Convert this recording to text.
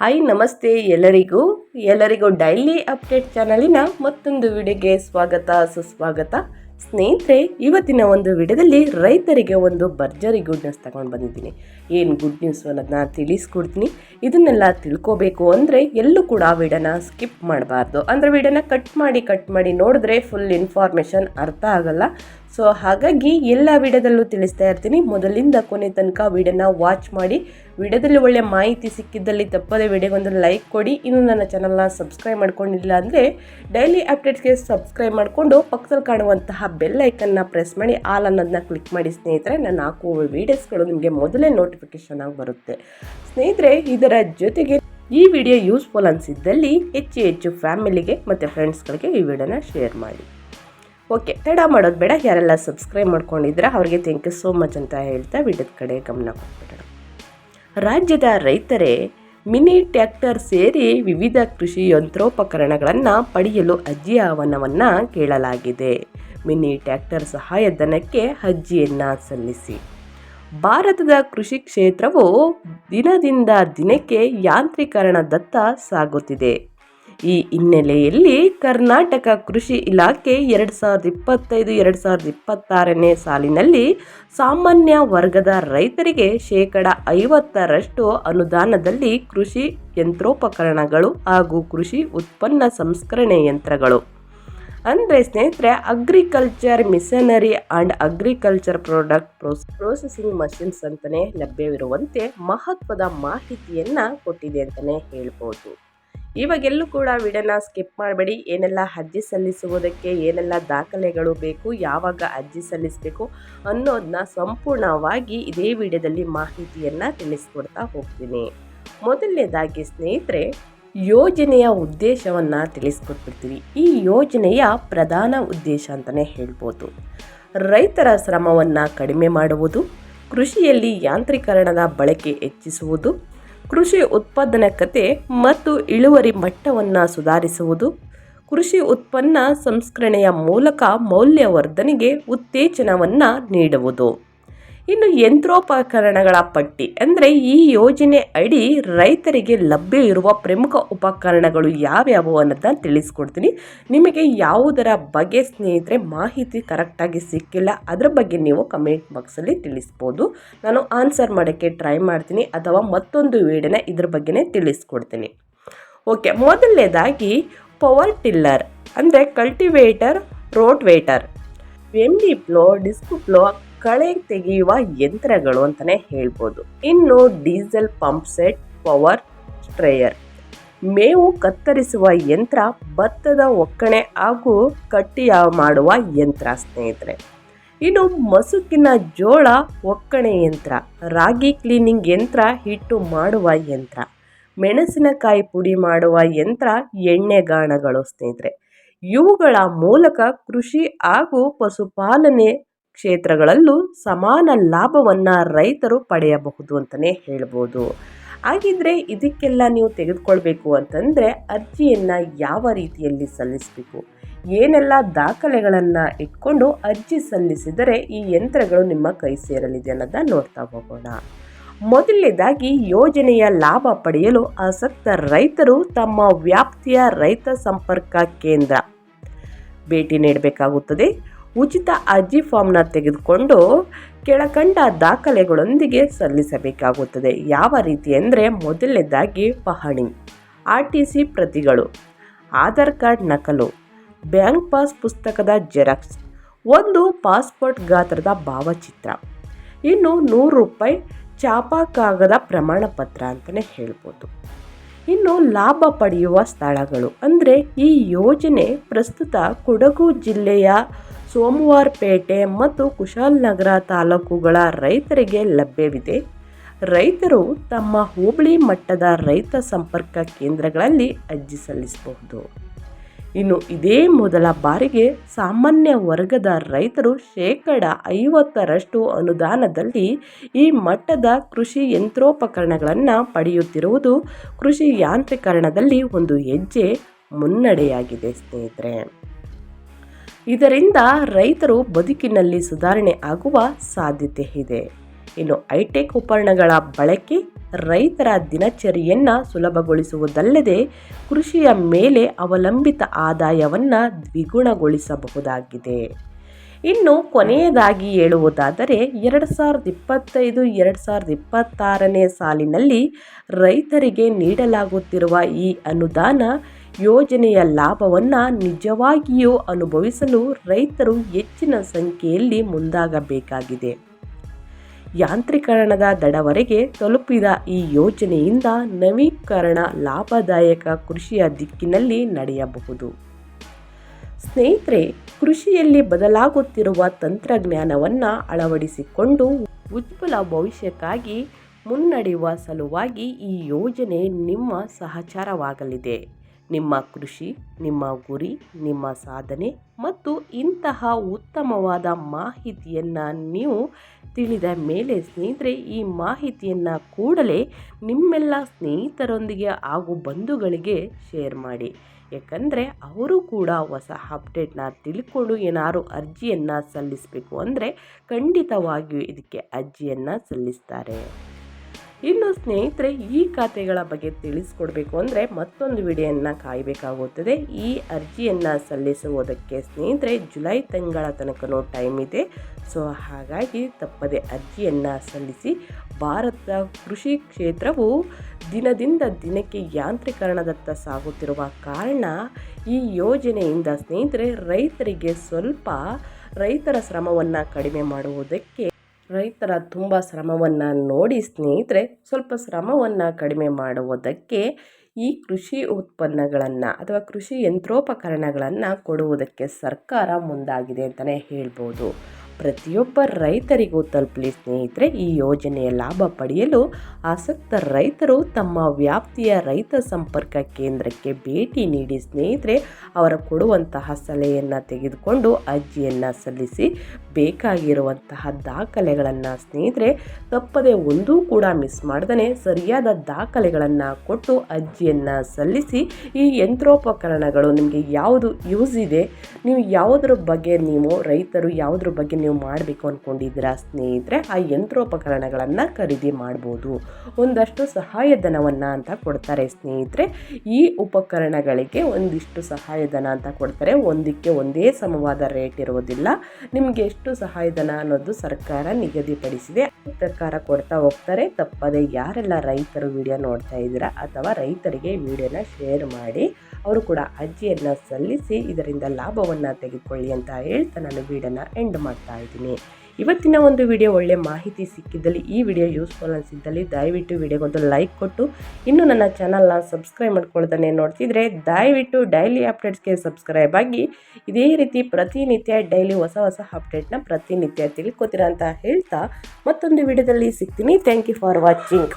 Hi ನಮಸ್ತೆ ಎಲ್ಲರಿಗೂ. ಎಲ್ಲರಿಗೂ ಡೈಲಿ ಅಪ್ಡೇಟ್ ಚಾನಲಿನ ಮತ್ತೊಂದು ವಿಡಿಯೋಗೆ ಸ್ವಾಗತ, ಸುಸ್ವಾಗತ. ಸ್ನೇಹಿತರೆ, ಇವತ್ತಿನ ಒಂದು ವಿಡಿಯೋದಲ್ಲಿ ರೈತರಿಗೆ ಒಂದು ಭರ್ಜರಿ ಗುಡ್ ನ್ಯೂಸ್ ತಗೊಂಡು ಬಂದಿದ್ದೀನಿ. ಏನು ಗುಡ್ ನ್ಯೂಸ್ ಅನ್ನೋದನ್ನ ತಿಳಿಸ್ಕೊಡ್ತೀನಿ. ಇದನ್ನೆಲ್ಲ ತಿಳ್ಕೋಬೇಕು ಅಂದರೆ ಎಲ್ಲೂ ಕೂಡ ವಿಡನ ಸ್ಕಿಪ್ ಮಾಡಬಾರ್ದು. ಅಂದರೆ ವಿಡನ ಕಟ್ ಮಾಡಿ ಕಟ್ ಮಾಡಿ ನೋಡಿದ್ರೆ ಫುಲ್ ಇನ್ಫಾರ್ಮೇಷನ್ ಅರ್ಥ ಆಗಲ್ಲ. ಸೊ ಹಾಗಾಗಿ ಎಲ್ಲ ವಿಡಿಯೋದಲ್ಲೂ ತಿಳಿಸ್ತಾ ಇರ್ತೀನಿ. ಮೊದಲಿಂದ ಕೊನೆ ತನಕ ವಿಡಿಯೋನ ವಾಚ್ ಮಾಡಿ. ವಿಡಿಯೋದಲ್ಲಿ ಒಳ್ಳೆ ಮಾಹಿತಿ ಸಿಕ್ಕಿದ್ದಲ್ಲಿ ತಪ್ಪದೆ ವಿಡಿಯೋಗೊಂದು ಲೈಕ್ ಕೊಡಿ. ಇನ್ನು ನನ್ನ ಚಾನಲ್ನ ಸಬ್ಸ್ಕ್ರೈಬ್ ಮಾಡ್ಕೊಂಡಿಲ್ಲ ಅಂದರೆ ಡೈಲಿ ಅಪ್ಡೇಟ್ಸ್ಗೆ ಸಬ್ಸ್ಕ್ರೈಬ್ ಮಾಡಿಕೊಂಡು ಪಕ್ಕದಲ್ಲಿ ಕಾಣುವಂತಹ ಬೆಲ್ ಐಕನ್ನ ಪ್ರೆಸ್ ಮಾಡಿ ಆಲ್ ಅನ್ನೋದನ್ನ ಕ್ಲಿಕ್ ಮಾಡಿ. ಸ್ನೇಹಿತರೆ ನಾನು ಹಾಕುವ ವೀಡಿಯೋಸ್ಗಳು ನಿಮಗೆ ಮೊದಲೇ ನೋಟಿಫಿಕೇಶನ್ ಆಗಿ ಬರುತ್ತೆ. ಸ್ನೇಹಿತರೆ, ಇದರ ಜೊತೆಗೆ ಈ ವಿಡಿಯೋ ಯೂಸ್ಫುಲ್ ಅನಿಸಿದ್ದಲ್ಲಿ ಹೆಚ್ಚು ಹೆಚ್ಚು ಫ್ಯಾಮಿಲಿಗೆ ಮತ್ತು ಫ್ರೆಂಡ್ಸ್ಗಳಿಗೆ ಈ ವಿಡಿಯೋನ ಶೇರ್ ಮಾಡಿ. ಓಕೆ, ತಡ ಮಾಡೋದು ಬೇಡ. ಯಾರೆಲ್ಲ ಸಬ್ಸ್ಕ್ರೈಬ್ ಮಾಡ್ಕೊಂಡಿದ್ರೆ ಅವರಿಗೆ ಥ್ಯಾಂಕ್ ಯು ಸೋ ಮಚ್ ಅಂತ ಹೇಳ್ತಾ ವಿಡಿಯೋದ ಕಡೆ ಗಮನ ಕೊಟ್ಬಿಡೋಣ. ರಾಜ್ಯದ ರೈತರೇ, ಮಿನಿ ಟ್ಯಾಕ್ಟರ್ ಸೇರಿ ವಿವಿಧ ಕೃಷಿ ಯಂತ್ರೋಪಕರಣಗಳನ್ನು ಪಡೆಯಲು ಅಜ್ಜಿ ಆಹ್ವಾನವನ್ನು ಕೇಳಲಾಗಿದೆ. ಮಿನಿ ಟ್ಯಾಕ್ಟರ್ ಸಹಾಯಧನಕ್ಕೆ ಅಜ್ಜಿಯನ್ನು ಸಲ್ಲಿಸಿ. ಭಾರತದ ಕೃಷಿ ಕ್ಷೇತ್ರವು ದಿನದಿಂದ ದಿನಕ್ಕೆ ಯಾಂತ್ರೀಕರಣದತ್ತ ಸಾಗುತ್ತಿದೆ. ಈ ಹಿನ್ನೆಲೆಯಲ್ಲಿ ಕರ್ನಾಟಕ ಕೃಷಿ ಇಲಾಖೆ ಎರಡು ಸಾವಿರದ ಇಪ್ಪತ್ತೈದು, ಎರಡು ಸಾವಿರದ ಇಪ್ಪತ್ತಾರನೇ ಸಾಲಿನಲ್ಲಿ ಸಾಮಾನ್ಯ ವರ್ಗದ ರೈತರಿಗೆ ಶೇಕಡ ಐವತ್ತರಷ್ಟು ಅನುದಾನದಲ್ಲಿ ಕೃಷಿ ಯಂತ್ರೋಪಕರಣಗಳು ಹಾಗೂ ಕೃಷಿ ಉತ್ಪನ್ನ ಸಂಸ್ಕರಣೆ ಯಂತ್ರಗಳು. ಅಂದರೆ ಸ್ನೇಹಿತರೆ agriculture machinery and agriculture product pros processing machines ಅಂತಲೇ ಲಭ್ಯವಿರುವಂತೆ ಮಹತ್ವದ ಮಾಹಿತಿಯನ್ನು ಕೊಟ್ಟಿದೆ ಅಂತಲೇ ಹೇಳ್ಬೋದು. ಇವಾಗೆಲ್ಲೂ ಕೂಡ ವಿಡಿಯೋನ ಸ್ಕಿಪ್ ಮಾಡಬೇಡಿ. ಏನೆಲ್ಲ ಅರ್ಜಿ ಸಲ್ಲಿಸುವುದಕ್ಕೆ ಏನೆಲ್ಲ ದಾಖಲೆಗಳು ಬೇಕು, ಯಾವಾಗ ಅರ್ಜಿ ಸಲ್ಲಿಸಬೇಕು ಅನ್ನೋದನ್ನ ಸಂಪೂರ್ಣವಾಗಿ ಇದೇ ವಿಡಿಯೋದಲ್ಲಿ ಮಾಹಿತಿಯನ್ನು ತಿಳಿಸ್ಕೊಡ್ತಾ ಹೋಗ್ತೀನಿ. ಮೊದಲನೇದಾಗಿ ಸ್ನೇಹಿತರೆ, ಯೋಜನೆಯ ಉದ್ದೇಶವನ್ನು ತಿಳಿಸ್ಕೊಟ್ಬಿಡ್ತೀವಿ. ಈ ಯೋಜನೆಯ ಪ್ರಧಾನ ಉದ್ದೇಶ ಅಂತಲೇ ಹೇಳ್ಬೋದು. ರೈತರ ಶ್ರಮವನ್ನು ಕಡಿಮೆ ಮಾಡುವುದು, ಕೃಷಿಯಲ್ಲಿ ಯಾಂತ್ರೀಕರಣದ ಬಳಕೆ ಹೆಚ್ಚಿಸುವುದು ಕೃಷಿ ಉತ್ಪಾದನಕತೆ ಮತ್ತು ಇಳುವರಿ ಮಟ್ಟವನ್ನು ಸುಧಾರಿಸುವುದು. ಕೃಷಿ ಉತ್ಪನ್ನ ಸಂಸ್ಕರಣೆಯ ಮೂಲಕ ಮೌಲ್ಯವರ್ಧನೆಗೆ ಉತ್ತೇಜನವನ್ನು ನೀಡುವುದು. ಇನ್ನು ಯಂತ್ರೋಪಕರಣಗಳ ಪಟ್ಟಿ. ಅಂದರೆ ಈ ಯೋಜನೆ ಅಡಿ ರೈತರಿಗೆ ಲಭ್ಯ ಇರುವ ಪ್ರಮುಖ ಉಪಕರಣಗಳು ಯಾವ್ಯಾವು ಅನ್ನೋದನ್ನ ತಿಳಿಸ್ಕೊಡ್ತೀನಿ. ನಿಮಗೆ ಯಾವುದರ ಬಗ್ಗೆ ಸ್ನೇಹಿತರೆ ಮಾಹಿತಿ ಕರೆಕ್ಟಾಗಿ ಸಿಕ್ಕಿಲ್ಲ, ಅದರ ಬಗ್ಗೆ ನೀವು ಕಮೆಂಟ್ ಬಾಕ್ಸಲ್ಲಿ ತಿಳಿಸ್ಬೋದು. ನಾನು ಆನ್ಸರ್ ಮಾಡೋಕ್ಕೆ ಟ್ರೈ ಮಾಡ್ತೀನಿ, ಅಥವಾ ಮತ್ತೊಂದು ವಿಡಿಯೋನ ಇದ್ರ ಬಗ್ಗೆನೇ ತಿಳಿಸ್ಕೊಡ್ತೀನಿ. ಓಕೆ ಮೊದಲನೇದಾಗಿ ಪವರ್ ಟಿಲ್ಲರ್ ಅಂದರೆ ಕಲ್ಟಿವೇಟರ್ ರೋಟ್ವೇಟರ್ ವೆಂಡಿ ಪ್ಲೋ ಡಿಸ್ಕ್ ಪ್ಲೋ ಕಳೆ ತೆಗೆಯುವ ಯಂತ್ರಗಳು ಅಂತಲೇ ಹೇಳ್ಬೋದು. ಇನ್ನು diesel pump set, power sprayer ಮೇವು ಕತ್ತರಿಸುವ ಯಂತ್ರ, ಭತ್ತದ ಒಕ್ಕಣೆ ಹಾಗೂ ಕಟ್ಟಿಯ ಮಾಡುವ ಯಂತ್ರ ಸ್ನೇಹಿತರೆ. ಇನ್ನು ಮಸುಕಿನ ಜೋಳ, ಒಕ್ಕಣೆ ಯಂತ್ರ, ರಾಗಿ ಕ್ಲೀನಿಂಗ್ ಯಂತ್ರ ಹಿಟ್ಟು ಮಾಡುವ ಯಂತ್ರ, ಮೆಣಸಿನಕಾಯಿ ಪುಡಿ ಮಾಡುವ ಯಂತ್ರ ಎಣ್ಣೆಗಾಣಗಳು ಸ್ನೇಹಿತರೆ. ಇವುಗಳ ಮೂಲಕ ಕೃಷಿ ಹಾಗೂ ಪಶುಪಾಲನೆ ಕ್ಷೇತ್ರಗಳಲ್ಲೂ ಸಮಾನ ಲಾಭವನ್ನು ರೈತರು ಪಡೆಯಬಹುದು ಅಂತಲೇ ಹೇಳ್ಬೋದು. ಹಾಗಿದ್ರೆ ಇದಕ್ಕೆಲ್ಲ ನೀವು ತೆಗೆದುಕೊಳ್ಬೇಕು ಅಂತಂದರೆ ಅರ್ಜಿಯನ್ನು ಯಾವ ರೀತಿಯಲ್ಲಿ ಸಲ್ಲಿಸಬೇಕು? ಏನೆಲ್ಲ ದಾಖಲೆಗಳನ್ನು ಇಟ್ಕೊಂಡು ಅರ್ಜಿ ಸಲ್ಲಿಸಿದರೆ ಈ ಯಂತ್ರಗಳು ನಿಮ್ಮ ಕೈ ಸೇರಲಿದೆ ಅನ್ನೋದನ್ನ ನೋಡ್ತಾ ಹೋಗೋಣ. ಮೊದಲನೇದಾಗಿ ಯೋಜನೆಯ ಲಾಭ ಪಡೆಯಲು ಆಸಕ್ತ ರೈತರು ತಮ್ಮ ವ್ಯಾಪ್ತಿಯ ರೈತ ಸಂಪರ್ಕ ಕೇಂದ್ರ ಭೇಟಿ ನೀಡಬೇಕಾಗುತ್ತದೆ. ಉಚಿತ ಅರ್ಜಿ ಫಾರ್ಮ್ನ ತೆಗೆದುಕೊಂಡು ಕೆಳಕಂಡ ದಾಖಲೆಗಳೊಂದಿಗೆ ಸಲ್ಲಿಸಬೇಕಾಗುತ್ತದೆ. ಯಾವ ರೀತಿ ಅಂದರೆ ಮೊದಲನೇದಾಗಿ ಪಹಣಿ, ಆರ್ ಟಿ ಸಿ ಪ್ರತಿಗಳು, ಆಧಾರ್ ಕಾರ್ಡ್ ನಕಲು, ಬ್ಯಾಂಕ್ ಪಾಸ್ ಪುಸ್ತಕದ ಜೆರಾಕ್ಸ್, ಒಂದು ಪಾಸ್ಪೋರ್ಟ್ ಗಾತ್ರದ ಭಾವಚಿತ್ರ, ಇನ್ನು ನೂರು ರೂಪಾಯಿ ಚಾಪಾ ಕಾಗದ ಪ್ರಮಾಣ ಪತ್ರ ಅಂತಲೇ ಹೇಳ್ಬೋದು. ಇನ್ನು ಲಾಭ ಪಡೆಯುವ ಸ್ಥಳಗಳು ಅಂದರೆ ಈ ಯೋಜನೆ ಪ್ರಸ್ತುತ ಕೊಡಗು ಜಿಲ್ಲೆಯ ಸೋಮವಾರಪೇಟೆ ಮತ್ತು ಕುಶಾಲನಗರ ತಾಲೂಕುಗಳ ರೈತರಿಗೆ ಲಭ್ಯವಿದೆ. ರೈತರು ತಮ್ಮ ಹೋಬಳಿ ಮಟ್ಟದ ರೈತ ಸಂಪರ್ಕ ಕೇಂದ್ರಗಳಲ್ಲಿ ಅರ್ಜಿ ಸಲ್ಲಿಸಬಹುದು. ಇನ್ನು ಇದೇ ಮೊದಲ ಬಾರಿಗೆ ಸಾಮಾನ್ಯ ವರ್ಗದ ರೈತರು ಶೇಕಡ ಐವತ್ತರಷ್ಟು ಅನುದಾನದಲ್ಲಿ ಈ ಮಟ್ಟದ ಕೃಷಿ ಯಂತ್ರೋಪಕರಣಗಳನ್ನು ಪಡೆಯುತ್ತಿರುವುದು ಕೃಷಿ ಯಾಂತ್ರೀಕರಣದಲ್ಲಿ ಒಂದು ಹೆಜ್ಜೆ ಮುನ್ನಡೆಯಾಗಿದೆ ಸ್ನೇಹಿತರೆ. ಇದರಿಂದ ರೈತರು ಬದುಕಿನಲ್ಲಿ ಸುಧಾರಣೆ ಆಗುವ ಸಾಧ್ಯತೆ ಇದೆ. ಇನ್ನು ಹೈಟೆಕ್ ಉಪಕರಣಗಳ ಬಳಕೆ ರೈತರ ದಿನಚರಿಯನ್ನು ಸುಲಭಗೊಳಿಸುವುದಲ್ಲದೆ ಕೃಷಿಯ ಮೇಲೆ ಅವಲಂಬಿತ ಆದಾಯವನ್ನು ದ್ವಿಗುಣಗೊಳಿಸಬಹುದಾಗಿದೆ. ಇನ್ನು ಕೊನೆಯದಾಗಿ ಹೇಳುವುದಾದರೆ, ಎರಡು ಸಾವಿರದ ಇಪ್ಪತ್ತೈದು, ಎರಡು ಸಾವಿರದ ಇಪ್ಪತ್ತಾರನೇ ಸಾಲಿನಲ್ಲಿ ರೈತರಿಗೆ ನೀಡಲಾಗುತ್ತಿರುವ ಈ ಅನುದಾನ ಯೋಜನೆಯ ಲಾಭವನ್ನು ನಿಜವಾಗಿಯೂ ಅನುಭವಿಸಲು ರೈತರು ಹೆಚ್ಚಿನ ಸಂಖ್ಯೆಯಲ್ಲಿ ಮುಂದಾಗಬೇಕಾಗಿದೆ. ಯಾಂತ್ರೀಕರಣದ ದಡವರೆಗೆ ತಲುಪಿದ ಈ ಯೋಜನೆಯಿಂದ ನವೀಕರಣ ಲಾಭದಾಯಕ ಕೃಷಿಯ ದಿಕ್ಕಿನಲ್ಲಿ ನಡೆಯಬಹುದು. ಸ್ನೇಹಿತರೆ, ಕೃಷಿಯಲ್ಲಿ ಬದಲಾಗುತ್ತಿರುವ ತಂತ್ರಜ್ಞಾನವನ್ನು ಅಳವಡಿಸಿಕೊಂಡು ಉಜ್ವಲ ಭವಿಷ್ಯಕ್ಕಾಗಿ ಮುನ್ನಡೆಯುವ ಸಲುವಾಗಿ ಈ ಯೋಜನೆ ನಿಮ್ಮ ಸಹಚಾರವಾಗಲಿದೆ. ನಿಮ್ಮ ಕೃಷಿ, ನಿಮ್ಮ ಗುರಿ, ನಿಮ್ಮ ಸಾಧನೆ ಮತ್ತು ಇಂತಹ ಉತ್ತಮವಾದ ಮಾಹಿತಿಯನ್ನು ನೀವು ತಿಳಿದ ಮೇಲೆ ಸ್ನೇಹಿತರೆ, ಈ ಮಾಹಿತಿಯನ್ನು ಕೂಡಲೇ ನಿಮ್ಮೆಲ್ಲ ಸ್ನೇಹಿತರೊಂದಿಗೆ ಹಾಗೂ ಬಂಧುಗಳಿಗೆ ಶೇರ್ ಮಾಡಿ. ಯಾಕಂದರೆ ಅವರು ಕೂಡ ಹೊಸ ಅಪ್ಡೇಟ್ನ ತಿಳ್ಕೊಂಡು ಏನಾದ್ರು ಅರ್ಜಿಯನ್ನು ಸಲ್ಲಿಸಬೇಕು ಅಂದರೆ ಖಂಡಿತವಾಗಿಯೂ ಇದಕ್ಕೆ ಅರ್ಜಿಯನ್ನು ಸಲ್ಲಿಸ್ತಾರೆ. ಇನ್ನು ಸ್ನೇಹಿತರೆ, ಈ ಖಾತೆಗಳ ಬಗ್ಗೆ ತಿಳಿಸ್ಕೊಡ್ಬೇಕು ಅಂದರೆ ಮತ್ತೊಂದು ವಿಡಿಯೋನ ಕಾಯಬೇಕಾಗುತ್ತದೆ. ಈ ಅರ್ಜಿಯನ್ನು ಸಲ್ಲಿಸುವುದಕ್ಕೆ ಸ್ನೇಹಿತರೆ, ಜುಲೈ ತಿಂಗಳ ತನಕನೂ ಟೈಮ್ ಇದೆ. ಸೊ, ಹಾಗಾಗಿ ತಪ್ಪದೆ ಅರ್ಜಿಯನ್ನು ಸಲ್ಲಿಸಿ ಭಾರತ ಕೃಷಿ ಕ್ಷೇತ್ರವು ದಿನದಿಂದ ದಿನಕ್ಕೆ ಯಾಂತ್ರೀಕರಣದತ್ತ ಸಾಗುತ್ತಿರುವ ಕಾರಣ ಈ ಯೋಜನೆಯಿಂದ ಸ್ನೇಹಿತರೆ, ರೈತರಿಗೆ ಸ್ವಲ್ಪ ರೈತರ ಶ್ರಮವನ್ನು ಕಡಿಮೆ ಮಾಡುವುದಕ್ಕೆ ರೈತರ ತುಂಬ ಶ್ರಮವನ್ನು ನೋಡಿ ಸ್ನೇಹಿತರೆ, ಸ್ವಲ್ಪ ಶ್ರಮವನ್ನು ಕಡಿಮೆ ಮಾಡುವುದಕ್ಕೆ ಈ ಕೃಷಿ ಉತ್ಪನ್ನಗಳನ್ನು ಅಥವಾ ಕೃಷಿ ಯಂತ್ರೋಪಕರಣಗಳನ್ನು ಕೊಡುವುದಕ್ಕೆ ಸರ್ಕಾರ ಮುಂದಾಗಿದೆ ಅಂತಲೇ ಹೇಳ್ಬೋದು. ಪ್ರತಿಯೊಬ್ಬ ರೈತರಿಗೂ ತಲುಪಲಿ ಸ್ನೇಹಿತರೆ, ಈ ಯೋಜನೆಯ ಲಾಭ ಪಡೆಯಲು ಆಸಕ್ತ ರೈತರು ತಮ್ಮ ವ್ಯಾಪ್ತಿಯ ರೈತ ಸಂಪರ್ಕ ಕೇಂದ್ರಕ್ಕೆ ಭೇಟಿ ನೀಡಿ ಸ್ನೇಹಿತರೆ, ಅವರ ಕೊಡುವಂತಹ ಸಲಹೆಯನ್ನು ತೆಗೆದುಕೊಂಡು ಅರ್ಜಿಯನ್ನು ಸಲ್ಲಿಸಿ ಬೇಕಾಗಿರುವಂತಹ ದಾಖಲೆಗಳನ್ನು ಸ್ನೇಹಿತರೆ, ತಪ್ಪದೆ ಒಂದೂ ಕೂಡ ಮಿಸ್ ಮಾಡ್ದೇ ಸರಿಯಾದ ದಾಖಲೆಗಳನ್ನು ಕೊಟ್ಟು ಅರ್ಜಿಯನ್ನು ಸಲ್ಲಿಸಿ ಈ ಯಂತ್ರೋಪಕರಣಗಳು ನಿಮಗೆ ಯಾವುದು ಯೂಸ್ ಇದೆ, ನೀವು ಯಾವುದ್ರ ಬಗ್ಗೆ ನೀವು ರೈತರು ಯಾವುದ್ರ ಬಗ್ಗೆ ನೀವು ಮಾಡಬೇಕು ಅಂದ್ಕೊಂಡಿದ್ದೀರಾ ಸ್ನೇಹಿತರೆ, ಆ ಯಂತ್ರೋಪಕರಣಗಳನ್ನು ಖರೀದಿ ಮಾಡ್ಬೋದು. ಒಂದಷ್ಟು ಸಹಾಯಧನವನ್ನು ಅಂತ ಕೊಡ್ತಾರೆ ಸ್ನೇಹಿತರೆ. ಈ ಉಪಕರಣಗಳಿಗೆ ಒಂದಿಷ್ಟು ಸಹಾಯಧನ ಅಂತ ಕೊಡ್ತಾರೆ. ಒಂದಕ್ಕೆ ಒಂದೇ ಸಮವಾದ ರೇಟ್ ಇರುವುದಿಲ್ಲ ನಿಮಗೆ ಎಷ್ಟು ಸಹಾಯಧನ ಅನ್ನೋದು ಸರ್ಕಾರ ನಿಗದಿಪಡಿಸಿದೆ. ಪ್ರಕಾರ ಕೊಡ್ತಾ ಹೋಗ್ತಾರೆ. ತಪ್ಪದೆ ಯಾರೆಲ್ಲ ರೈತರು ವಿಡಿಯೋ ನೋಡ್ತಾ ಇದ್ದೀರಾ ಅಥವಾ ರೈತರಿಗೆ ವಿಡಿಯೋನ ಶೇರ್ ಮಾಡಿ, ಅವರು ಕೂಡ ಅರ್ಜಿಯನ್ನು ಸಲ್ಲಿಸಿ, ಇದರಿಂದ ಲಾಭವನ್ನು ತೆಗೆದುಕೊಳ್ಳಿ ಅಂತ ಹೇಳ್ತಾ ನಾನು ವಿಡಿಯೋನ ಎಂಡ್ ಮಾಡ್ತಾ ಇದ್ದೀನಿ ಇವತ್ತಿನ ಒಂದು ವಿಡಿಯೋ ಒಳ್ಳೆ ಮಾಹಿತಿ ಸಿಕ್ಕಿದ್ದಲ್ಲಿ ಈ ವಿಡಿಯೋ ಯೂಸ್ಫುಲ್ ಅನಿಸಿದ್ದಲ್ಲಿ ದಯವಿಟ್ಟು ವಿಡಿಯೋಗೊಂದು ಲೈಕ್ ಕೊಟ್ಟು. ಇನ್ನು ನನ್ನ ಚಾನಲ್ನ ಸಬ್ಸ್ಕ್ರೈಬ್ ಮಾಡ್ಕೊಳ್ತಾನೆ ನೋಡ್ತಿದ್ರೆ ದಯವಿಟ್ಟು ಡೈಲಿ ಅಪ್ಡೇಟ್ಸ್ಗೆ ಸಬ್ಸ್ಕ್ರೈಬ್ ಆಗಿ. ಇದೇ ರೀತಿ ಪ್ರತಿನಿತ್ಯ ಡೈಲಿ ಹೊಸ ಹೊಸ ಅಪ್ಡೇಟ್ನ ಪ್ರತಿನಿತ್ಯ ತಿಳ್ಕೊತೀರ ಅಂತ ಹೇಳ್ತಾ ಮತ್ತೊಂದು ವಿಡಿಯೋದಲ್ಲಿ ಸಿಗ್ತೀನಿ. Thank you for watching